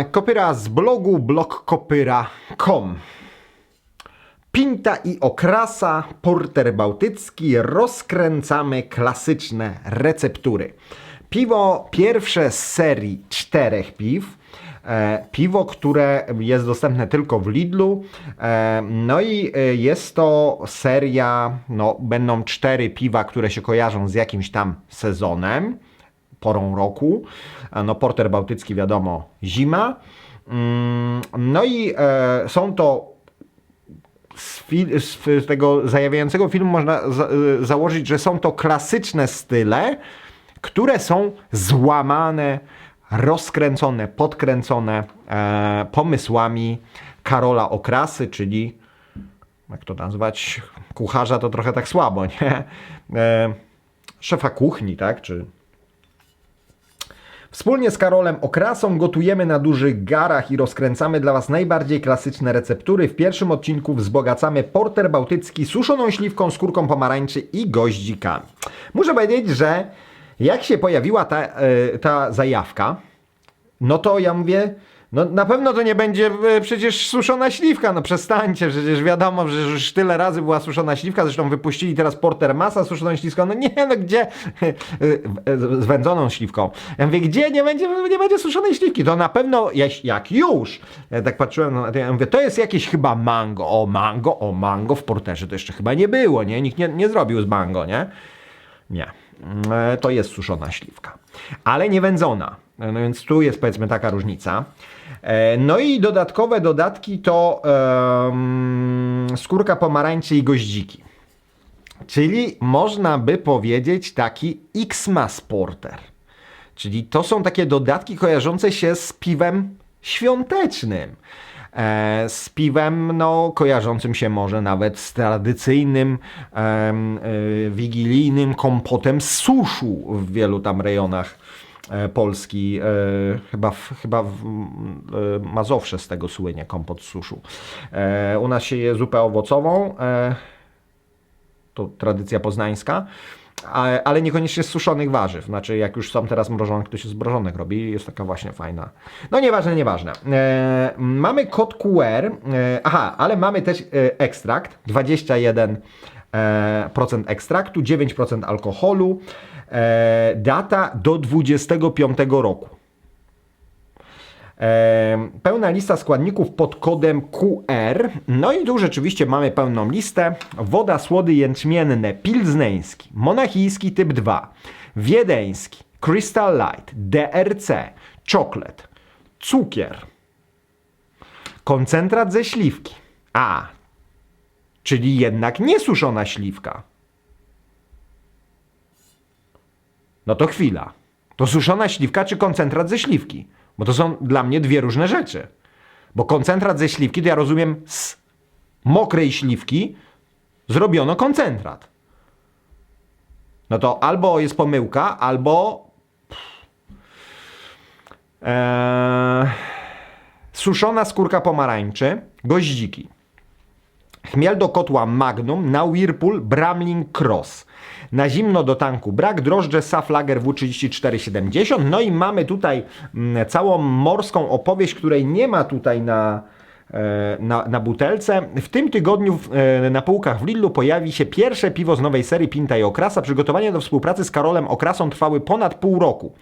Tomek Kopyra z blogu blogkopyra.com. Pinta i okrasa, porter bałtycki, rozkręcamy klasyczne receptury. Piwo pierwsze z serii czterech piw. E, piwo, które jest dostępne tylko w Lidlu. E, no i e, jest to seria, no będą cztery piwa, które się kojarzą z jakimś tam sezonem porą roku. A No, porter bałtycki, wiadomo, zima. Mm, No i e, są to z, z tego zajawiającego filmu można za, y, założyć, że są to klasyczne style, które są złamane, rozkręcone, podkręcone e, pomysłami Karola Okrasy, czyli jak to nazwać, kucharza to trochę tak słabo, nie? E, szefa kuchni, tak? Czy Wspólnie z Karolem Okrasą gotujemy na dużych garach i rozkręcamy dla Was najbardziej klasyczne receptury. W pierwszym odcinku wzbogacamy porter bałtycki suszoną śliwką, skórką pomarańczy i goździkami. Muszę powiedzieć, że jak się pojawiła ta, e, ta zajawka, no to ja mówię, no na pewno to nie będzie e, przecież suszona śliwka, no przestańcie, przecież wiadomo, że już tyle razy była suszona śliwka, zresztą wypuścili teraz porter masa suszoną śliwką, no nie, no gdzie, e, z wędzoną śliwką. Ja mówię, gdzie nie będzie, nie będzie suszonej śliwki, to na pewno, jak- jak już, ja tak patrzyłem, no, ja mówię, to jest jakieś chyba mango, o mango, o mango w porterze to jeszcze chyba nie było, nie, nikt nie, nie zrobił z mango, nie? Nie. E, To jest suszona śliwka. Ale nie wędzona. E, No więc tu jest powiedzmy taka różnica. E, No i dodatkowe dodatki to em, skórka pomarańczy i goździki. Czyli można by powiedzieć taki X-Mas Porter. Czyli to są takie dodatki kojarzące się z piwem świątecznym. E, z piwem, no, kojarzącym się może nawet z tradycyjnym em, e, wigilijnym kompotem suszu w wielu tam rejonach e, Polski. E, chyba w, chyba w e, Mazowsze z tego słynie kompot suszu. E, u nas się je zupę owocową. E, to tradycja poznańska, ale niekoniecznie z suszonych warzyw. Znaczy, jak już są teraz mrożone, ktoś z mrożonych robi, jest taka właśnie fajna. No nieważne, nieważne. E, mamy kod QR, e, aha, ale mamy też e, ekstrakt, 21% e, procent ekstraktu, 9% alkoholu, e, data do 25 roku. E, Pełna lista składników pod kodem QR. No i tu rzeczywiście mamy pełną listę. Woda, słody jęczmienne, pilzneński, monachijski typ 2, wiedeński, Crystal Light, DRC, czoklet, cukier, koncentrat ze śliwki. A, czyli jednak niesuszona śliwka. No to chwila. To suszona śliwka czy koncentrat ze śliwki? Bo to są dla mnie dwie różne rzeczy. Bo koncentrat ze śliwki to ja rozumiem z mokrej śliwki zrobiono koncentrat. No to albo jest pomyłka, albo. Eee, suszona skórka pomarańczy, goździki. Chmiel do kotła Magnum na Whirlpool Bramling Cross. Na zimno do tanku brak, drożdże Saflager W3470. No i mamy tutaj mm, całą morską opowieść, której nie ma tutaj na, na, na butelce. W tym tygodniu e, na półkach w Lidlu pojawi się pierwsze piwo z nowej serii Pinta i Okrasa. Przygotowania do współpracy z Karolem Okrasą trwały ponad pół roku.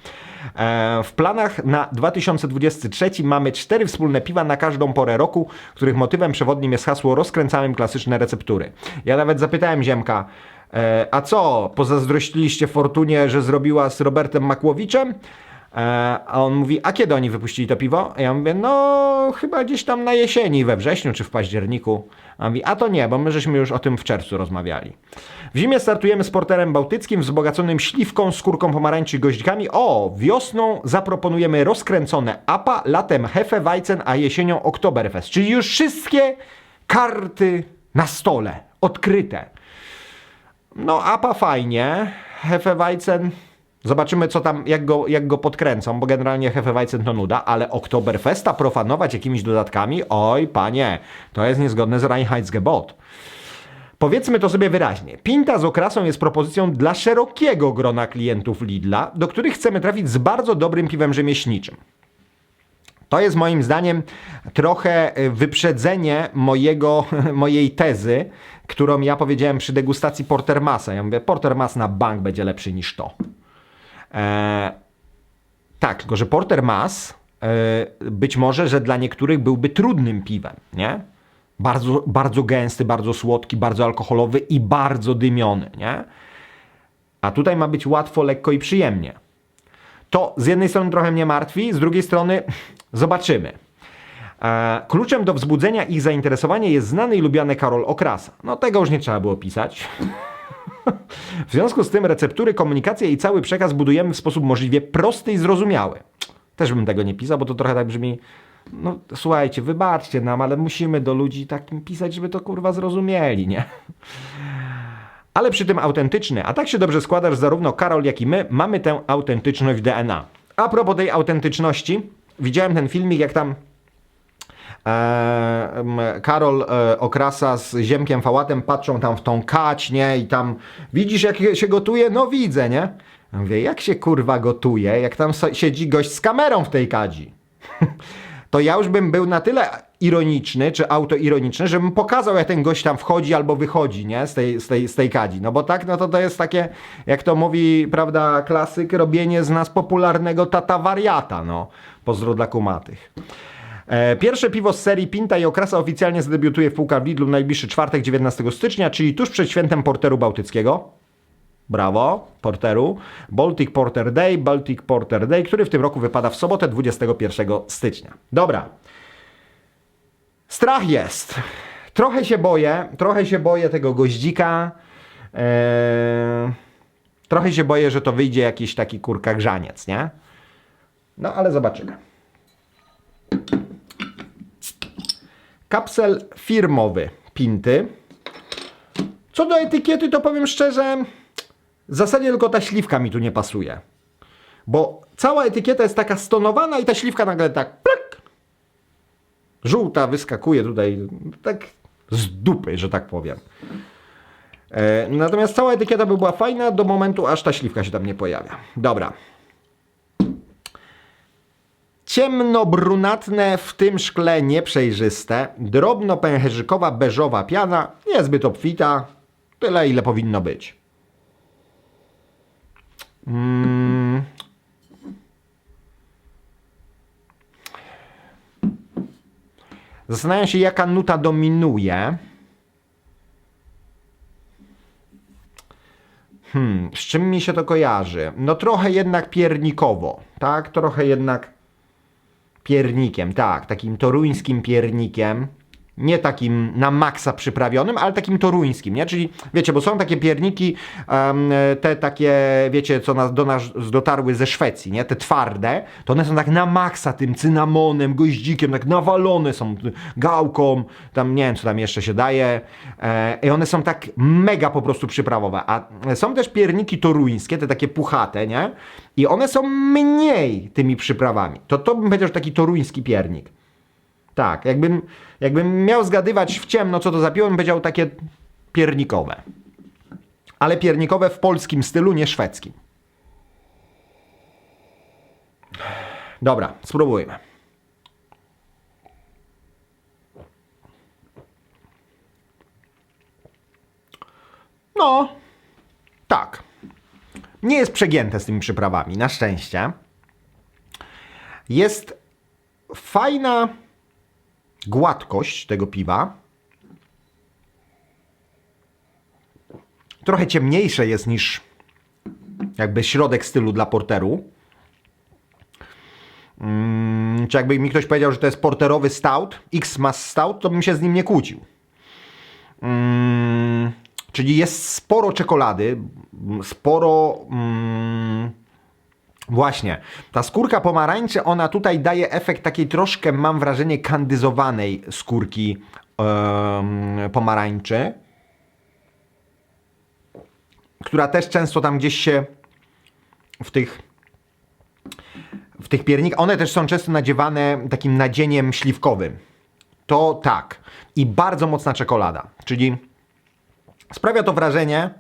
E, W planach na 2023 mamy cztery wspólne piwa na każdą porę roku, których motywem przewodnim jest hasło rozkręcamy klasyczne receptury. Ja nawet zapytałem Ziemka, e, a co, pozazdrościliście Fortunie, że zrobiła z Robertem Makłowiczem? E, A on mówi, a kiedy oni wypuścili to piwo? A ja mówię, no chyba gdzieś tam na jesieni, we wrześniu czy w październiku. A on mówi, a to nie, bo my żeśmy już o tym w czerwcu rozmawiali. W zimie startujemy z porterem bałtyckim wzbogaconym śliwką, skórką pomarańczy i goździkami. O, wiosną zaproponujemy rozkręcone APA, latem Hefeweizen, a jesienią Oktoberfest. Czyli już wszystkie karty na stole, odkryte. No, APA fajnie, Hefeweizen Zobaczymy, co tam, jak go, jak go podkręcą, bo generalnie Hefeweizen to nuda, ale Oktoberfesta profanować jakimiś dodatkami, oj panie, to jest niezgodne z Reinheitsgebot. Powiedzmy to sobie wyraźnie. Pinta z okrasą jest propozycją dla szerokiego grona klientów Lidla, do których chcemy trafić z bardzo dobrym piwem rzemieślniczym. To jest moim zdaniem trochę y, wyprzedzenie mojego, mojej tezy, którą ja powiedziałem przy degustacji Portermasa. Ja mówię, Portermas na bank będzie lepszy niż to. Eee, tak, tylko że Porter Mas e, być może, że dla niektórych byłby trudnym piwem, nie? Bardzo, bardzo gęsty, bardzo słodki, bardzo alkoholowy i bardzo dymiony, nie? A tutaj ma być łatwo, lekko i przyjemnie. To z jednej strony trochę mnie martwi, z drugiej strony zobaczymy. E, Kluczem do wzbudzenia ich zainteresowania jest znany i lubiany Karol Okrasa. No tego już nie trzeba było pisać. W związku z tym receptury, komunikację i cały przekaz budujemy w sposób możliwie prosty i zrozumiały. Też bym tego nie pisał, bo to trochę tak brzmi. No słuchajcie, wybaczcie nam, ale musimy do ludzi takim pisać, żeby to kurwa zrozumieli, nie? Ale przy tym autentyczny. A tak się dobrze składa, że zarówno Karol, jak i my mamy tę autentyczność w DNA. A propos tej autentyczności, widziałem ten filmik, jak tam Karol e, Okrasa z Ziemkiem Fałatem patrzą tam w tą kać, nie? I tam widzisz jak się gotuje? No widzę, nie? Ja Mówię, jak się kurwa gotuje, jak tam siedzi gość z kamerą w tej kadzi. to ja już bym był na tyle ironiczny, czy autoironiczny, żebym pokazał, jak ten gość tam wchodzi albo wychodzi, nie? Z tej, z tej, z tej kadzi. No bo tak, no to to jest takie, jak to mówi, prawda, klasyk, robienie z nas popularnego tata wariata, no. Pozdro dla kumatych. E, Pierwsze piwo z serii Pinta i Okrasa oficjalnie zadebiutuje w półkach w Lidlu w najbliższy czwartek 19 stycznia, czyli tuż przed świętem Porteru Bałtyckiego. Brawo, Porteru. Baltic Porter Day, Baltic Porter Day, który w tym roku wypada w sobotę 21 stycznia. Dobra. Strach jest. Trochę się boję, trochę się boję tego goździka. Eee, trochę się boję, że to wyjdzie jakiś taki kurka grzaniec, nie? No ale zobaczymy. Kapsel firmowy Pinty. Co do etykiety, to powiem szczerze, w zasadzie tylko ta śliwka mi tu nie pasuje. Bo cała etykieta jest taka stonowana i ta śliwka nagle tak plak, żółta wyskakuje tutaj tak z dupy, że tak powiem. E, natomiast cała etykieta by była fajna do momentu, aż ta śliwka się tam nie pojawia. Dobra. Ciemno-brunatne, w tym szkle nieprzejrzyste, drobno-pęcherzykowa beżowa piana, niezbyt obfita, tyle ile powinno być. Mm. Zastanawiam się, jaka nuta dominuje. Hmm, z czym mi się to kojarzy? No trochę jednak piernikowo, tak? Trochę jednak piernikiem, tak, takim toruńskim piernikiem. Nie takim na maksa przyprawionym, ale takim toruńskim, nie? Czyli wiecie, bo są takie pierniki, em, te takie, wiecie, co nas, do nas dotarły ze Szwecji, nie? Te twarde, to one są tak na maksa tym cynamonem, goździkiem, tak nawalone są gałką, tam nie wiem, co tam jeszcze się daje. E, I one są tak mega po prostu przyprawowe. A są też pierniki toruńskie, te takie puchate, nie? I one są mniej tymi przyprawami. To to bym powiedział, że taki toruński piernik. Tak, jakbym, jakbym miał zgadywać w ciemno, co to za piwo, bym powiedział takie piernikowe. Ale piernikowe w polskim stylu, nie szwedzkim. Dobra, spróbujmy. No, tak. Nie jest przegięte z tymi przyprawami, na szczęście. Jest fajna gładkość tego piwa. Trochę ciemniejsze jest niż jakby środek stylu dla porteru. Mm, czy jakby mi ktoś powiedział, że to jest porterowy stout, X-Mass stout, to bym się z nim nie kłócił. Mm, czyli jest sporo czekolady, sporo... Mm, Właśnie, ta skórka pomarańczy, ona tutaj daje efekt takiej troszkę, mam wrażenie, kandyzowanej skórki em, pomarańczy, która też często tam gdzieś się w tych w tych piernikach, one też są często nadziewane takim nadzieniem śliwkowym. To tak. I bardzo mocna czekolada, czyli sprawia to wrażenie,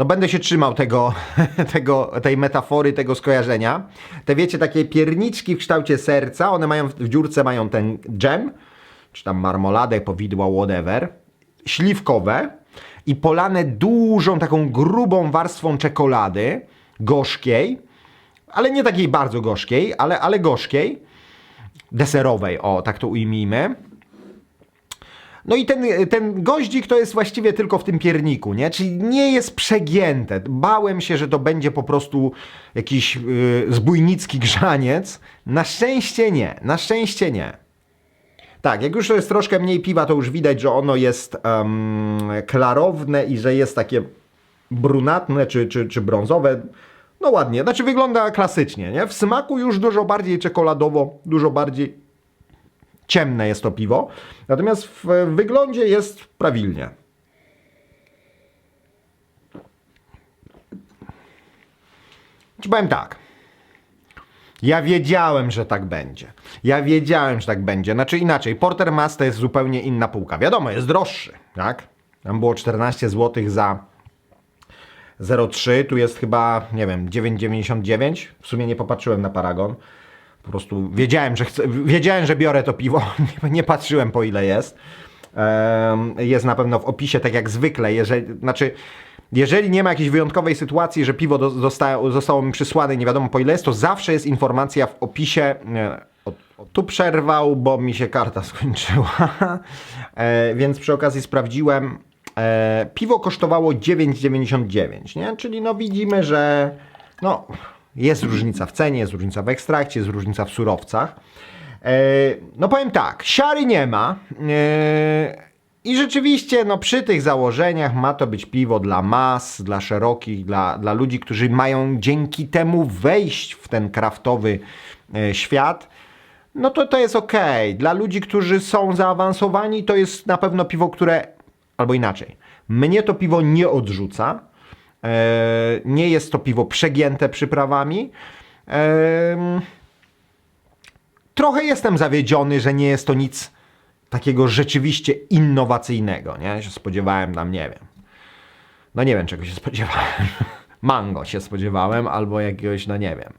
no będę się trzymał tego, tego, tej metafory, tego skojarzenia. Te wiecie, takie pierniczki w kształcie serca, one mają, w dziurce mają ten dżem, czy tam marmoladę, powidła, whatever, śliwkowe i polane dużą, taką grubą warstwą czekolady, gorzkiej, ale nie takiej bardzo gorzkiej, ale, ale gorzkiej, deserowej, o, tak to ujmijmy. No i ten, ten goździk to jest właściwie tylko w tym pierniku, nie? Czyli nie jest przegięte. Bałem się, że to będzie po prostu jakiś yy, zbójnicki grzaniec. Na szczęście nie. Na szczęście nie. Tak, jak już to jest troszkę mniej piwa, to już widać, że ono jest em, klarowne i że jest takie brunatne czy, czy, czy brązowe. No ładnie, znaczy wygląda klasycznie, nie? W smaku już dużo bardziej czekoladowo, dużo bardziej ciemne jest to piwo. Natomiast w wyglądzie jest prawilnie. Ci powiem tak. Ja wiedziałem, że tak będzie. Ja wiedziałem, że tak będzie. Znaczy inaczej, Porter Mass to jest zupełnie inna półka. Wiadomo, jest droższy, tak? Tam było 14 zł za 0,3, tu jest chyba, nie wiem, 9,99. W sumie nie popatrzyłem na paragon. Po prostu wiedziałem, że chcę, wiedziałem, że biorę to piwo. Nie, nie patrzyłem po ile jest. Jest na pewno w opisie, tak jak zwykle. Jeżeli, znaczy, jeżeli nie ma jakiejś wyjątkowej sytuacji, że piwo zostało, mi przysłane nie wiadomo po ile jest, to zawsze jest informacja w opisie. O, o, tu przerwał, bo mi się karta skończyła. e, więc przy okazji sprawdziłem. E, piwo kosztowało 9,99, nie? Czyli no widzimy, że no, jest różnica w cenie, jest różnica w ekstrakcie, jest różnica w surowcach. E, no powiem tak, siary nie ma. E, I rzeczywiście, no przy tych założeniach ma to być piwo dla mas, dla szerokich, dla, dla ludzi, którzy mają dzięki temu wejść w ten kraftowy e, świat. No to to jest ok. Dla ludzi, którzy są zaawansowani, to jest na pewno piwo, które, albo inaczej, mnie to piwo nie odrzuca. E, nie jest to piwo przegięte przyprawami. Trochę jestem zawiedziony, że nie jest to nic takiego rzeczywiście innowacyjnego, nie? Się spodziewałem tam, nie wiem. No nie wiem, czego się spodziewałem. Mango się spodziewałem, albo jakiegoś, no nie wiem,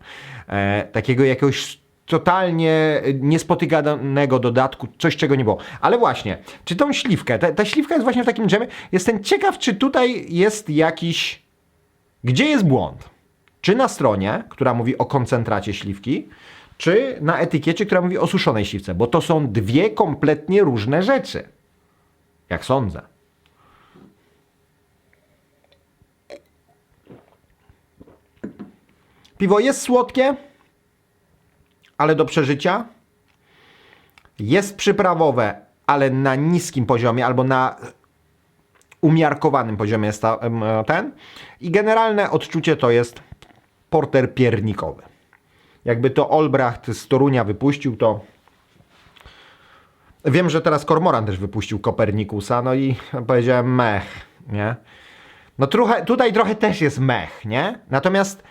e, takiego jakiegoś totalnie niespotykanego dodatku, coś czego nie było. Ale właśnie, czy tą śliwkę, ta, ta śliwka jest właśnie w takim dżemie, jestem ciekaw, czy tutaj jest jakiś, gdzie jest błąd? Czy na stronie, która mówi o koncentracie śliwki, czy na etykiecie, która mówi o suszonej śliwce, bo to są dwie kompletnie różne rzeczy. Jak sądzę. Piwo jest słodkie, ale do przeżycia. Jest przyprawowe, ale na niskim poziomie albo na umiarkowanym poziomie jest em, ten. I generalne odczucie to jest porter piernikowy. Jakby to Olbracht z Torunia wypuścił, to wiem, że teraz Kormoran też wypuścił Kopernikusa, no i powiedziałem mech, nie? No trochę, tutaj trochę też jest mech, nie? Natomiast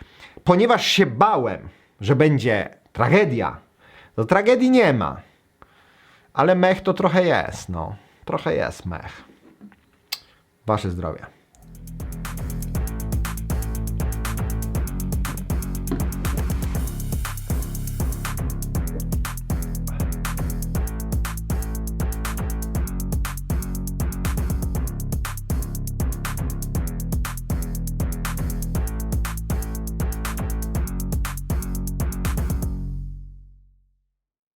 ponieważ się bałem, że będzie tragedia, to tragedii nie ma. Ale mech to trochę jest, no. Trochę jest mech. Wasze zdrowie.